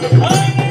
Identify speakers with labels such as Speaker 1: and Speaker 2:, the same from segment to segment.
Speaker 1: Thank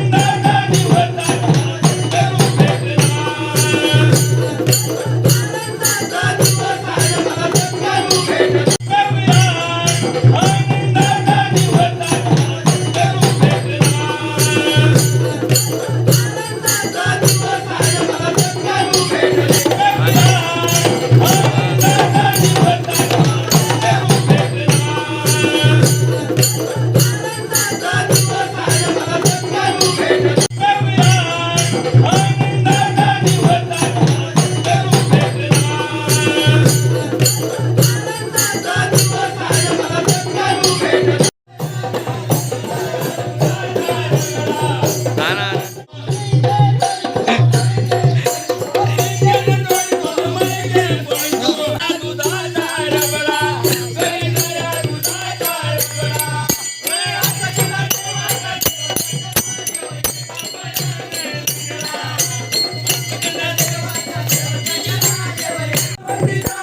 Speaker 1: happy life.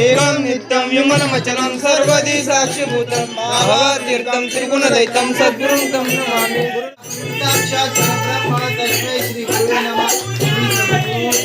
Speaker 1: एवं नित्यं विमलमचलं सर्वदि साक्षिभूतं। भावातीर्थं त्रिगुणदैतं सद्गुरुं तं नमामि साक्षात् परब्रह्म तस्मै श्रीगुरुवे नमः।